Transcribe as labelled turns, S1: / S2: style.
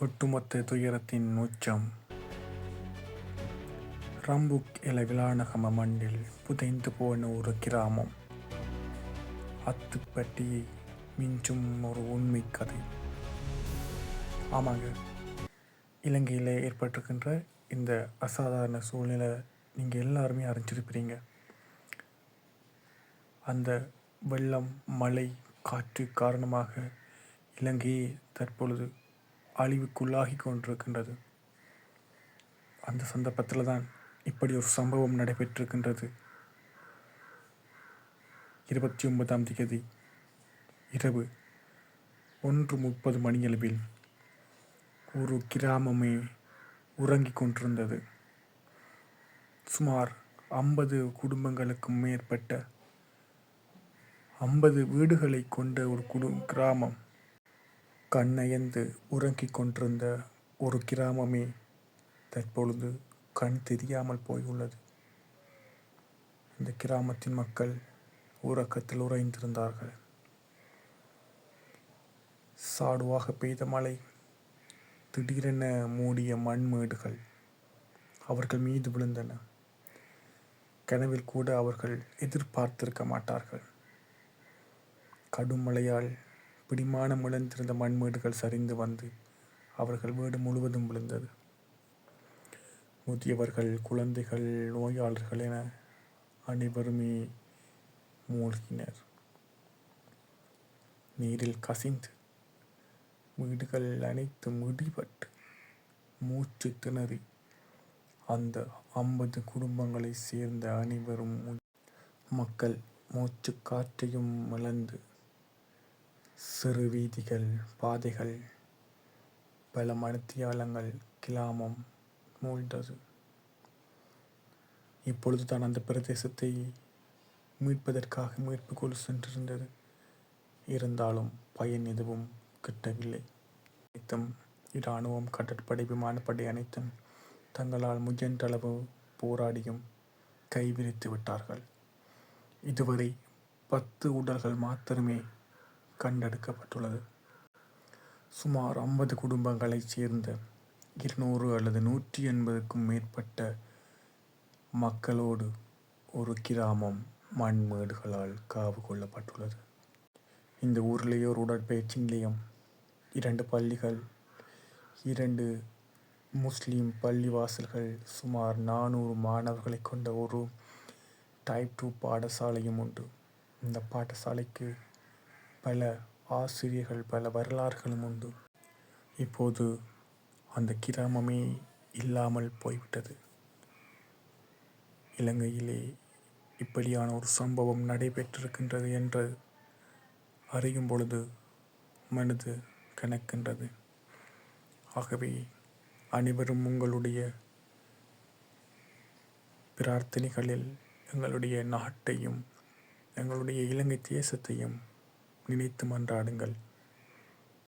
S1: ஒட்டுமொத்த துயரத்தின் உச்சம். ரம்புக் இல விளானகம மண்ணில் புதைந்து போன ஒரு கிராமம். அத்துப்பட்டி மிஞ்சும் ஒரு உண்மை கதை. ஆமாங்க. இலங்கையில் ஏற்பட்டிருக்கின்ற இந்த அசாதாரண சூழ்நிலை நீங்கள் எல்லாருமே அறிஞ்சிருப்பீங்க. அந்த வெள்ளம் மழை காற்று காரணமாக இலங்கையே தற்பொழுது அழிவுக்குள்ளாகி கொண்டிருக்கின்றது. அந்த சந்தர்ப்பத்தில் தான் இப்படி ஒரு சம்பவம் நடைபெற்றிருக்கின்றது. இருபத்தி ஒன்பதாம் தேதி இரவு ஒன்று முப்பது மணியளவில் ஒரு கிராமமே உறங்கிக் கொண்டிருந்தது. சுமார் ஐம்பது குடும்பங்களுக்கும் மேற்பட்ட ஐம்பது வீடுகளை கொண்ட ஒரு குடு கிராமம். கண்ணயர்ந்து உறங்கிக் கொண்டிருந்த ஒரு கிராமமே தற்பொழுது கண் தெரியாமல் போயுள்ளது. இந்த கிராமத்தின் மக்கள் உறக்கத்தில் உறைந்திருந்தார்கள். சாடுவாக பெய்த மழை திடீரென மூடிய மண்மேடுகள் அவர்கள் மீது விழுந்தன. கனவில் கூட அவர்கள் எதிர்பார்த்திருக்க மாட்டார்கள். கடும் மழையால் பிடிமானம் இழந்திருந்த மண்மேடுகள் சரிந்து வந்து அவர்கள் வீடு முழுவதும் விழுந்தது. முதியவர்கள் குழந்தைகள் நோயாளர்கள் என அனைவருமே மூழ்கினர். நீரில் கசிந்து வீடுகள் அனைத்தும் இடிபட்டு மூச்சு திணறி அந்த ஐம்பது குடும்பங்களை சேர்ந்த அனைவரும் மக்கள் மூச்சு காற்றையும் இழந்து சிறு வீதிகள் பாதைகள் பல மணித்தியாலங்கள் கிளாமம் மூழ்ந்தது. இப்பொழுது தான் அந்த பிரதேசத்தை மீட்பதற்காக மீட்பு குழு சென்றிருந்தது. இருந்தாலும் பயன் எதுவும் கிட்டவில்லை. அனைத்தும் இராணுவம் கடற்படை விமானப்படை அனைத்தும் தங்களால் முயன்றளவு போராடியும் கைவிரித்து விட்டார்கள். இதுவரை பத்து உடல்கள் மாத்திரமே கண்டெடுக்கப்பட்டுள்ளது. சுமார் ஐம்பது குடும்பங்களைச் சேர்ந்த இருநூறு அல்லது நூற்றி எண்பதுக்கும் மேற்பட்ட மக்களோடு ஒரு கிராமம் மண்மேடுகளால் காவு கொள்ளப்பட்டுள்ளது. இந்த ஊரிலேயே ஒரு உடற்பயிற்சி நிலையம் இரண்டு பள்ளிகள் இரண்டு முஸ்லீம் பள்ளிவாசல்கள் சுமார் நானூறு மாணவர்களை கொண்ட ஒரு டைப் டூ பாடசாலையும் உண்டு. இந்த பாடசாலைக்கு பல ஆசிரியர்கள் பல வரலாறுகளும் உண்டு. இப்போது அந்த கிராமமே இல்லாமல் போய்விட்டது. இலங்கையிலே இப்படியான ஒரு சம்பவம் நடைபெற்றிருக்கின்றது என்று அறியும் பொழுது மனது கணக்கின்றது ஆகவே அனைவரும் உங்களுடைய பிரார்த்தனைகளில் எங்களுடைய நாட்டையும் எங்களுடைய இலங்கை தேசத்தையும் நினைத்து மன்றாடுங்கள்.